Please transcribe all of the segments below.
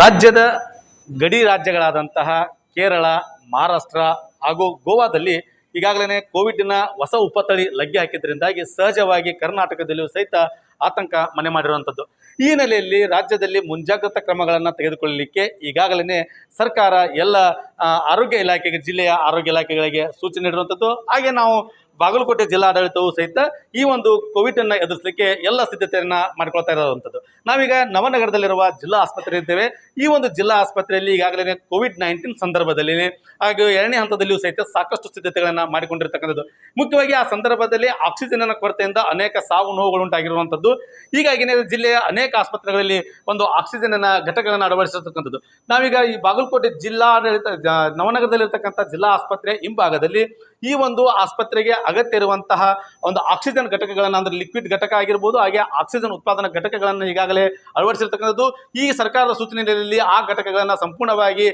ರಾಜ್ಯದ ಗಡಿ ರಾಜ್ಯಗಳಾದಂತಹ ಕೇರಳ, ಮಹಾರಾಷ್ಟ್ರ ಹಾಗೂ ಗೋವಾದಲ್ಲಿ ಈಗಾಗಲೇ ಕೋವಿಡ್ನ ಹೊಸ ಉಪತಳಿ ಲಗ್ಗೆ ಹಾಕಿದ್ರಿಂದಾಗಿ ಸಹಜವಾಗಿ ಕರ್ನಾಟಕದಲ್ಲಿಯೂ ಸಹಿತ ಆತಂಕ ಮನೆ ಮಾಡಿರುವಂಥದ್ದು. ಈ ಹಿನ್ನೆಲೆಯಲ್ಲಿ ರಾಜ್ಯದಲ್ಲಿ ಮುಂಜಾಗ್ರತಾ ಕ್ರಮಗಳನ್ನು ತೆಗೆದುಕೊಳ್ಳಲಿಕ್ಕೆ ಈಗಾಗಲೇ ಸರ್ಕಾರ ಎಲ್ಲ ಆರೋಗ್ಯ ಇಲಾಖೆಗೆ, ಜಿಲ್ಲೆಯ ಆರೋಗ್ಯ ಇಲಾಖೆಗಳಿಗೆ ಸೂಚನೆ ನೀಡಿರುವಂಥದ್ದು. ಹಾಗೆ ನಾವು ಬಾಗಲಕೋಟೆ ಜಿಲ್ಲಾಡಳಿತವು ಸಹಿತ ಈ ಒಂದು ಕೋವಿಡ್ ಅನ್ನು ಎದುರಿಸಲಿಕ್ಕೆ ಎಲ್ಲ ಸಿದ್ಧತೆಯನ್ನು ಮಾಡಿಕೊಳ್ತಾ ಇರುವಂಥದ್ದು. ನಾವೀಗ ನವನಗರದಲ್ಲಿರುವ ಜಿಲ್ಲಾ ಆಸ್ಪತ್ರೆ ಇದ್ದೇವೆ. ಈ ಒಂದು ಜಿಲ್ಲಾ ಆಸ್ಪತ್ರೆಯಲ್ಲಿ ಈಗಾಗಲೇ ಕೋವಿಡ್ ನೈನ್ಟೀನ್ ಸಂದರ್ಭದಲ್ಲಿ ಹಾಗೂ ಎರಡನೇ ಹಂತದಲ್ಲಿಯೂ ಸಹಿತ ಸಾಕಷ್ಟು ಸಿದ್ಧತೆಗಳನ್ನು ಮಾಡಿಕೊಂಡಿರ್ತಕ್ಕಂಥದ್ದು. ಮುಖ್ಯವಾಗಿ ಆ ಸಂದರ್ಭದಲ್ಲಿ ಆಕ್ಸಿಜನ್ ಕೊರತೆಯಿಂದ ಅನೇಕ ಸಾವು ನೋವುಗಳು ಉಂಟಾಗಿರುವಂಥದ್ದು. ಹೀಗಾಗಿನೇ ಜಿಲ್ಲೆಯ ಅನೇಕ ಆಸ್ಪತ್ರೆಗಳಲ್ಲಿ ಒಂದು ಆಕ್ಸಿಜನ್ ಘಟಕಗಳನ್ನು ಅಳವಡಿಸಿರ್ತಕ್ಕಂಥದ್ದು. ನಾವೀಗ ಈ ಬಾಗಲಕೋಟೆ ಜಿಲ್ಲಾಡಳಿತ, ನವನಗರದಲ್ಲಿರ್ತಕ್ಕಂಥ ಜಿಲ್ಲಾ ಆಸ್ಪತ್ರೆ ಹಿಂಭಾಗದಲ್ಲಿ ಈ ಒಂದು ಆಸ್ಪತ್ರೆಗೆ ಅಗತ್ಯ ಇರುವಂತಹ ಒಂದು ಆಕ್ಸಿಜನ್ ಘಟಕಗಳನ್ನು ಅಂದ್ರೆ ಲಿಕ್ವಿಡ್ ಘಟಕ ಆಗಿರ್ಬೋದು, ಹಾಗೆ ಆಕ್ಸಿಜನ್ ಉತ್ಪಾದನಾ ಘಟಕಗಳನ್ನು ಈಗಾಗಲೇ ಅಳವಡಿಸಿರ್ತಕ್ಕಂಥದ್ದು. ಈ ಸರ್ಕಾರದ ಸೂಚನೆಯಲ್ಲಿ ಆ ಘಟಕಗಳನ್ನು ಸಂಪೂರ್ಣವಾಗಿ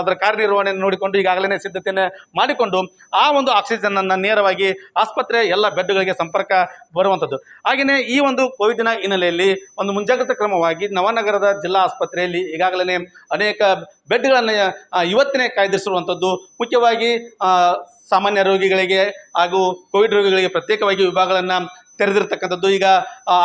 ಅದರ ಕಾರ್ಯನಿರ್ವಹಣೆಯನ್ನು ನೋಡಿಕೊಂಡು ಈಗಾಗಲೇ ಸಿದ್ಧತೆಯನ್ನು ಮಾಡಿಕೊಂಡು ಆ ಒಂದು ಆಕ್ಸಿಜನ್ ಅನ್ನು ನೇರವಾಗಿ ಆಸ್ಪತ್ರೆ ಎಲ್ಲ ಬೆಡ್ಗಳಿಗೆ ಸಂಪರ್ಕ ಬರುವಂಥದ್ದು. ಹಾಗೆಯೇ ಈ ಒಂದು ಕೋವಿಡ್ನ ಹಿನ್ನೆಲೆಯಲ್ಲಿ ಒಂದು ಮುಂಜಾಗ್ರತಾ ಕ್ರಮವಾಗಿ ನವನಗರದ ಜಿಲ್ಲಾ ಆಸ್ಪತ್ರೆಯಲ್ಲಿ ಈಗಾಗಲೇ ಅನೇಕ ಬೆಡ್ಗಳನ್ನು ಇವತ್ತಿನೇ ಕಾಯ್ದಿರಿಸಿರುವಂಥದ್ದು. ಮುಖ್ಯವಾಗಿ ಸಾಮಾನ್ಯ ರೋಗಿಗಳಿಗೆ ಹಾಗೂ ಕೋವಿಡ್ ರೋಗಿಗಳಿಗೆ ಪ್ರತ್ಯೇಕವಾಗಿ ವಿಭಾಗಗಳನ್ನು ತೆರೆದಿರ್ತಕ್ಕಂಥದ್ದು. ಈಗ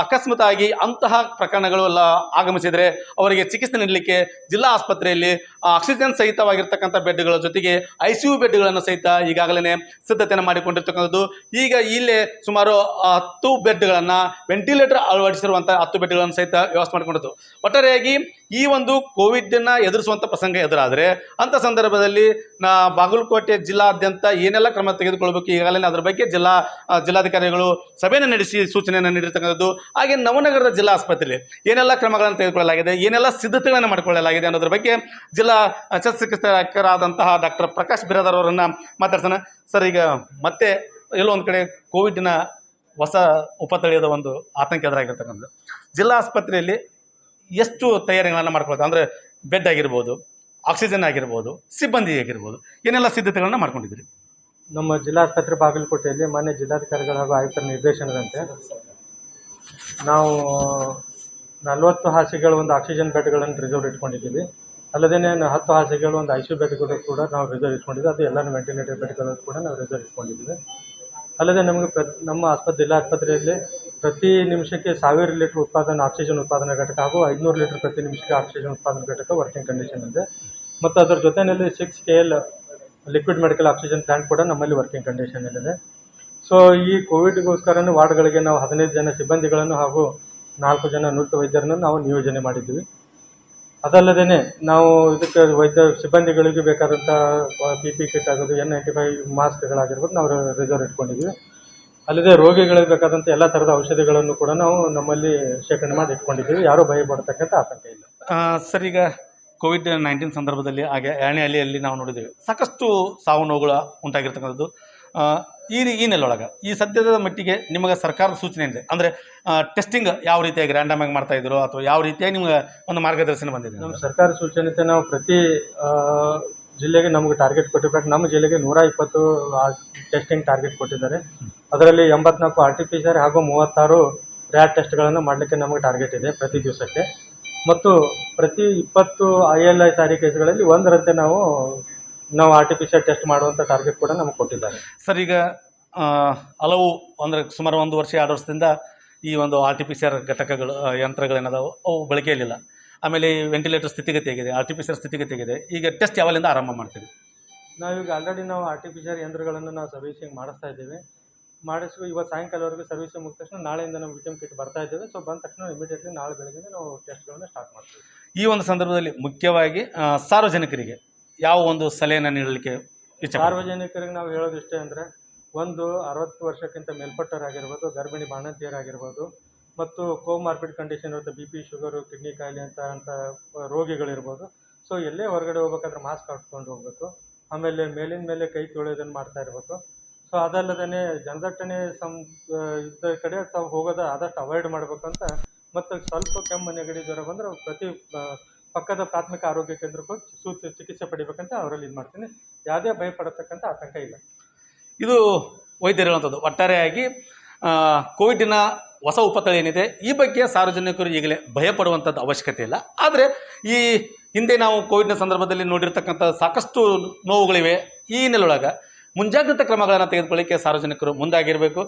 ಅಕಸ್ಮಾತ್ ಆಗಿ ಅಂತಹ ಪ್ರಕರಣಗಳು ಎಲ್ಲ ಆಗಮಿಸಿದರೆ ಅವರಿಗೆ ಚಿಕಿತ್ಸೆ ನೀಡಲಿಕ್ಕೆ ಜಿಲ್ಲಾ ಆಸ್ಪತ್ರೆಯಲ್ಲಿ ಆಕ್ಸಿಜನ್ ಸಹಿತವಾಗಿರ್ತಕ್ಕಂಥ ಬೆಡ್ಗಳ ಜೊತೆಗೆ ಐ ಸಿ ಯು ಬೆಡ್ಗಳನ್ನು ಸಹಿತ ಈಗಾಗಲೇ ಸಿದ್ಧತೆಯನ್ನು ಮಾಡಿಕೊಂಡಿರ್ತಕ್ಕಂಥದ್ದು. ಈಗ ಇಲ್ಲೇ ಸುಮಾರು ಹತ್ತು ಬೆಡ್ಗಳನ್ನು ವೆಂಟಿಲೇಟರ್ ಅಳವಡಿಸಿರುವಂಥ ಹತ್ತು ಬೆಡ್ಗಳನ್ನು ಸಹಿತ ವ್ಯವಸ್ಥೆ ಮಾಡಿಕೊಂಡಿದ್ದು. ಒಟ್ಟಾರೆಯಾಗಿ ಈ ಒಂದು ಕೋವಿಡ್ನ ಎದುರಿಸುವಂಥ ಪ್ರಸಂಗ ಎದುರಾದರೆ ಅಂಥ ಸಂದರ್ಭದಲ್ಲಿ ನಾ ಬಾಗಲಕೋಟೆ ಜಿಲ್ಲಾದ್ಯಂತ ಏನೆಲ್ಲ ಕ್ರಮ ತೆಗೆದುಕೊಳ್ಬೇಕು ಈಗಾಗಲೇ ಅದರ ಬಗ್ಗೆ ಜಿಲ್ಲಾ ಜಿಲ್ಲಾಧಿಕಾರಿಗಳು ಸಭೆಯನ್ನು ನಡೆಸಿ ಸೂಚನೆಯನ್ನು ನೀಡಿರ್ತಕ್ಕಂಥದ್ದು. ಹಾಗೆ ನವನಗರದ ಜಿಲ್ಲಾ ಆಸ್ಪತ್ರೆಯಲ್ಲಿ ಏನೆಲ್ಲ ಕ್ರಮಗಳನ್ನು ತೆಗೆದುಕೊಳ್ಳಲಾಗಿದೆ, ಏನೆಲ್ಲ ಸಿದ್ಧತೆಗಳನ್ನು ಮಾಡಿಕೊಳ್ಳಲಾಗಿದೆ ಅನ್ನೋದ್ರ ಬಗ್ಗೆ ಜಿಲ್ಲಾ ಶಸ್ತ್ರಚಿಕಿತ್ಸಕರಾದಂತಹ ಡಾಕ್ಟರ್ ಪ್ರಕಾಶ್ ಬಿರಾದರ್ ಅವರನ್ನು ಮಾತಾಡ್ಸೋಣ. ಸರ್, ಈಗ ಮತ್ತೆ ಎಲ್ಲೋ ಒಂದು ಕಡೆ ಕೋವಿಡ್ನ ಹೊಸ ಉಪತಳಿಯದ ಒಂದು ಆತಂಕ ಎದುರಾಗಿರ್ತಕ್ಕಂಥದ್ದು. ಜಿಲ್ಲಾ ಆಸ್ಪತ್ರೆಯಲ್ಲಿ ಎಷ್ಟು ತಯಾರಿಗಳನ್ನು ಮಾಡ್ಕೊಳ್ತಾರೆ ಅಂದರೆ ಬೆಡ್ ಆಗಿರ್ಬೋದು ಆಕ್ಸಿಜನ್ ಆಗಿರ್ಬೋದು, ಸಿಬ್ಬಂದಿ ಆಗಿರ್ಬೋದು, ಏನೆಲ್ಲ ಸಿದ್ಧತೆಗಳನ್ನ ಮಾಡ್ಕೊಂಡಿದ್ದೀರಿ? ನಮ್ಮ ಜಿಲ್ಲಾಸ್ಪತ್ರೆ ಬಾಗಲಕೋಟೆಯಲ್ಲಿ ಮಾನ್ಯ ಜಿಲ್ಲಾಧಿಕಾರಿಗಳ ಹಾಗೂ ಆಯುಕ್ತರ ನಿರ್ದೇಶನದಂತೆ ನಾವು ನಲವತ್ತು ಹಾಸಿಗೆಗಳ ಒಂದು ಆಕ್ಸಿಜನ್ ಬೆಡ್ಗಳನ್ನು ರಿಸರ್ವ್ ಇಟ್ಕೊಂಡಿದ್ದೀವಿ. ಅಲ್ಲದೇ ಹತ್ತು ಹಾಸಿಗೆಗಳು ಒಂದು ಐ ಸಿ ಬೆಡ್ಗಳು ಕೂಡ ನಾವು ರಿಸರ್ವ್ ಇಟ್ಕೊಂಡಿದ್ದೀವಿ. ಅದು ಎಲ್ಲನೂ ವೆಂಟಿಲೇಟರ್ ಬೆಡ್ಗಳನ್ನು ಕೂಡ ನಾವು ರಿಸರ್ವ್ ಇಟ್ಕೊಂಡಿದ್ದೀವಿ. ಅಲ್ಲದೆ ನಮಗೆ ನಮ್ಮ ಆಸ್ಪತ್ರೆ ಜಿಲ್ಲಾ ಆಸ್ಪತ್ರೆಯಲ್ಲಿ ಪ್ರತಿ ನಿಮಿಷಕ್ಕೆ ಸಾವಿರ ಲೀಟ್ರ್ ಉತ್ಪಾದನೆ ಆಕ್ಸಿಜನ್ ಉತ್ಪಾದನಾ ಘಟಕ ಹಾಗೂ ಐದುನೂರು ಲೀಟ್ರ್ ಪ್ರತಿ ನಿಮಿಷಕ್ಕೆ ಆಕ್ಸಿಜನ್ ಉತ್ಪಾದನಾ ಘಟಕ ವರ್ಕಿಂಗ್ ಕಂಡೀಷನ್ ಇದೆ. ಮತ್ತು ಅದರ ಜೊತೆಯಲ್ಲಿ six K L liquid medical oxygen plant ಕೂಡ ನಮ್ಮಲ್ಲಿ ವರ್ಕಿಂಗ್ ಕಂಡೀಷನಲ್ಲಿದೆ ಸೊ ಈ ಕೋವಿಡ್ಗೋಸ್ಕರನೇ ವಾರ್ಡ್ಗಳಿಗೆ ನಾವು ಹದಿನೈದು ಜನ ಸಿಬ್ಬಂದಿಗಳನ್ನು ಹಾಗೂ ನಾಲ್ಕು ಜನ ನುರಿತ ವೈದ್ಯರನ್ನು ನಾವು ನಿಯೋಜನೆ ಮಾಡಿದ್ದೀವಿ. ಅದಲ್ಲದೇ ನಾವು ಇದಕ್ಕೆ ವೈದ್ಯ ಸಿಬ್ಬಂದಿಗಳಿಗೆ ಬೇಕಾದಂಥ ಪಿ ಪಿ ಕಿಟ್ ಆಗೋದು ಎನ್ ನೈಂಟಿ ಫೈವ್ ಮಾಸ್ಕ್ಗಳಾಗಿರ್ಬೋದು ನಾವು ರಿಸರ್ವ್ ಇಟ್ಕೊಂಡಿದ್ದೀವಿ. ಅಲ್ಲದೆ ರೋಗಿಗಳಿಗೆ ಬೇಕಾದಂಥ ಎಲ್ಲ ಥರದ ಔಷಧಿಗಳನ್ನು ಕೂಡ ನಾವು ನಮ್ಮಲ್ಲಿ ಶೇಖರಣೆ ಮಾಡಿ ಇಟ್ಕೊಂಡಿದ್ದೀವಿ. ಯಾರೂ ಭಯ ಪಡ್ತಕ್ಕಂಥ ಆತಂಕ ಇಲ್ಲ. ಸರ್ ಈಗ ಕೋವಿಡ್ ನೈನ್ಟೀನ್ ಸಂದರ್ಭದಲ್ಲಿ ಹಾಗೆ ಎರಡನೇ ಅಲೆಯಲ್ಲಿ ನಾವು ನೋಡಿದ್ದೀವಿ. ಸಾಕಷ್ಟು ಸಾವು ನೋವುಗಳು ಉಂಟಾಗಿರ್ತಕ್ಕಂಥದ್ದು. ಈ ಈ ನೆಲೊಳಗೆ ಈ ಸದ್ಯದ ಮಟ್ಟಿಗೆ ನಿಮಗೆ ಸರ್ಕಾರದ ಸೂಚನೆ ಇದೆ ಅಂದರೆ ಟೆಸ್ಟಿಂಗ್ ಯಾವ ರೀತಿಯಾಗಿ ರ್ಯಾಂಡಮ್ ಆಗಿ ಮಾಡ್ತಾ ಇದ್ರು ಅಥವಾ ಯಾವ ರೀತಿಯಾಗಿ ನಿಮಗೆ ಒಂದು ಮಾರ್ಗದರ್ಶನ ಬಂದಿದೆ? ನಮ್ಮ ಸರ್ಕಾರ ಸೂಚನೆತೆ ನಾವು ಪ್ರತಿ ಜಿಲ್ಲೆಗೆ ನಮಗೆ ಟಾರ್ಗೆಟ್ ಕೊಟ್ಟಿರ್ಬೇಕು. ನಮ್ಮ ಜಿಲ್ಲೆಗೆ ನೂರ ಇಪ್ಪತ್ತು ಟೆಸ್ಟಿಂಗ್ ಟಾರ್ಗೆಟ್ ಕೊಟ್ಟಿದ್ದಾರೆ. ಅದರಲ್ಲಿ ಎಂಬತ್ನಾಲ್ಕು R T P C R ಹಾಗೂ ಮೂವತ್ತಾರು ರ್ಯಾಟ್ ಟೆಸ್ಟ್ಗಳನ್ನು ಮಾಡಲಿಕ್ಕೆ ನಮಗೆ ಟಾರ್ಗೆಟ್ ಇದೆ ಪ್ರತಿ ದಿವಸಕ್ಕೆ. ಮತ್ತು ಪ್ರತಿ ಇಪ್ಪತ್ತು ಐ ಎಲ್ ಐ ಸಾರಿ ಕೇಸ್ಗಳಲ್ಲಿ ಒಂದರಂತೆ ನಾವು ನಾವು R T P C R test ಮಾಡುವಂಥ ಟಾರ್ಗೆಟ್ ಕೂಡ ನಮಗೆ ಕೊಟ್ಟಿದ್ದಾರೆ. ಸರ್, ಈಗ ಹಲವು, ಅಂದರೆ ಸುಮಾರು ಒಂದು ವರ್ಷ, ಎರಡು ವರ್ಷದಿಂದ ಈ ಒಂದು R T P C R ಘಟಕಗಳು ಯಂತ್ರಗಳೇನದಾವು? ಅವು ಬಳಕೆಯಲ್ಲಿಲ್ಲ. ಆಮೇಲೆ ventilator ಸ್ಥಿತಿಗತಿಯಾಗಿದೆ R T P C R ಸ್ಥಿತಿಗತಿ ಆಗಿದೆ ಈಗ ಟೆಸ್ಟ್ ಯಾವಲ್ಲಿಂದ ಆರಂಭ ಮಾಡ್ತೀವಿ ನಾವೀಗ ಆಲ್ರೆಡಿ ನಾವು R T P C R ಯಂತ್ರಗಳನ್ನು ನಾವು ಸರ್ವಿಸಿಂಗ್ ಮಾಡಿಸ್ತಾ ಇದ್ದೇವೆ. ಮಾಡಿಸಿ ಇವತ್ತು ಸಾಯಂಕಾಲವರೆಗೆ ಸರ್ವಿಸಿಂಗ್ ಮುಗಿದ ತಕ್ಷಣ ನಾಳೆಯಿಂದ ನಾವು ವಿಟಮ್ ಕಿಟ್ ಬರ್ತಾ ಇದ್ದೇವೆ. ಸೊ ಬಂದ ತಕ್ಷಣ ಇಮಿಡಿಯೇಟ್ಲಿ ನಾಳೆ ಬೆಳಗ್ಗೆ ನಾವು ಟೆಸ್ಟ್ಗಳನ್ನು ಸ್ಟಾರ್ಟ್ ಮಾಡ್ತೀವಿ. ಈ ಒಂದು ಸಂದರ್ಭದಲ್ಲಿ ಮುಖ್ಯವಾಗಿ ಸಾರ್ವಜನಿಕರಿಗೆ ಯಾವ ಒಂದು ಸಲಹೆಯನ್ನು ನೀಡಲಿಕ್ಕೆ ಸಾರ್ವಜನಿಕರಿಗೆ ನಾವು ಹೇಳೋದು ಇಷ್ಟೇ ಅಂದರೆ ಒಂದು ಅರವತ್ತು ವರ್ಷಕ್ಕಿಂತ ಮೇಲ್ಪಟ್ಟವರಾಗಿರ್ಬೋದು ಗರ್ಭಿಣಿ ಬಾಣಂತಿಯರಾಗಿರ್ಬೋದು ಮತ್ತು ಕೋಮಾರ್ಬಿಡ್ ಕಂಡೀಷನ್ ಇರುತ್ತೆ, ಬಿ ಪಿ, ಶುಗರು, ಕಿಡ್ನಿ ಕಾಯಿಲೆ ಅಂತ ಅಂತ ರೋಗಿಗಳಿರ್ಬೋದು. ಸೊ ಎಲ್ಲೇ ಹೊರಗಡೆ ಹೋಗ್ಬೇಕಾದ್ರೆ ಮಾಸ್ಕ್ ಹಾಕ್ಕೊಂಡು ಹೋಗಬೇಕು. ಆಮೇಲೆ ಮೇಲಿನ ಮೇಲೆ ಕೈ ತೊಳೆಯೋದನ್ನು ಮಾಡ್ತಾ ಇರಬೇಕು. ಸೊ ಅದಲ್ಲದೇ ಜನದಟ್ಟಣೆ ಸಂ ಇದ್ದ ಕಡೆ ತಾವು ಹೋಗೋದು ಆದಷ್ಟು ಅವಾಯ್ಡ್ ಮಾಡಬೇಕಂತ ಮತ್ತು ಸ್ವಲ್ಪ ಕೆಮ್ಮು ನೆಗಡಿ ಜ್ವರ ಬಂದರೆ ಪ್ರತಿ ಪಕ್ಕದ ಪ್ರಾಥಮಿಕ ಆರೋಗ್ಯ ಕೇಂದ್ರಕ್ಕೆ ಹೋಗಿ ಚಿಕಿತ್ಸೆ ಪಡಿಬೇಕಂತ ಅವರಲ್ಲಿ ಇದು ಮಾಡ್ತೀನಿ. ಯಾವುದೇ ಭಯಪಡತಕ್ಕಂಥ ಆತಂಕ ಇಲ್ಲ. ಇದು ವೈದ್ಯರು ಹೇಳುವಂಥದ್ದು ಒಟ್ಟಾರೆಯಾಗಿ ಕೋವಿಡ್ನ ಹೊಸ ಉಪತಳಿ ಏನಿದೆ, ಈ ಬಗ್ಗೆ ಸಾರ್ವಜನಿಕರು ಈಗಲೇ ಭಯಪಡುವಂಥದ್ದು ಅವಶ್ಯಕತೆ ಇಲ್ಲ. ಆದರೆ ಈ ಹಿಂದೆ ನಾವು ಕೋವಿಡ್ನ ಸಂದರ್ಭದಲ್ಲಿ ನೋಡಿರ್ತಕ್ಕಂಥ ಸಾಕಷ್ಟು ನೋವುಗಳಿವೆ. ಈ ಹಿನ್ನೆಲೆಯೊಳಗೆ ಮುಂಜಾಗ್ರತಾ ಕ್ರಮಗಳನ್ನು ತೆಗೆದುಕೊಳ್ಳಿಕ್ಕೆ ಸಾರ್ವಜನಿಕರು ಮುಂದಾಗಿರಬೇಕು.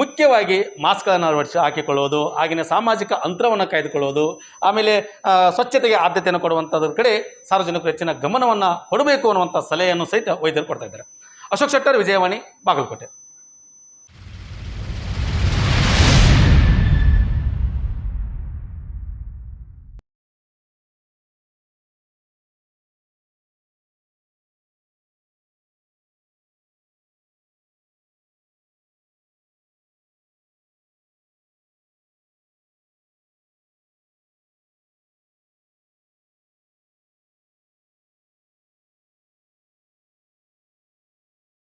ಮುಖ್ಯವಾಗಿ ಮಾಸ್ಕ್ಗಳನ್ನು ಅಳವಡಿಸಿ ಹಾಕಿಕೊಳ್ಳುವುದು ಆಗಿನ ಸಾಮಾಜಿಕ ಅಂತರವನ್ನು ಕಾಯ್ದುಕೊಳ್ಳುವುದು ಆಮೇಲೆ ಸ್ವಚ್ಛತೆಗೆ ಆದ್ಯತೆಯನ್ನು ಕೊಡುವಂಥದ್ರ ಕಡೆ ಸಾರ್ವಜನಿಕರು ಹೆಚ್ಚಿನ ಗಮನವನ್ನು ಕೊಡಬೇಕು ಅನ್ನುವಂಥ ಸಲಹೆಯನ್ನು ಸಹಿತ ವೈದ್ಯರು ಕೊಡ್ತಾ ಇದ್ದಾರೆ. ಅಶೋಕ್ ಶೆಟ್ಟರ್, ವಿಜಯವಾಣಿ, ಬಾಗಲಕೋಟೆ.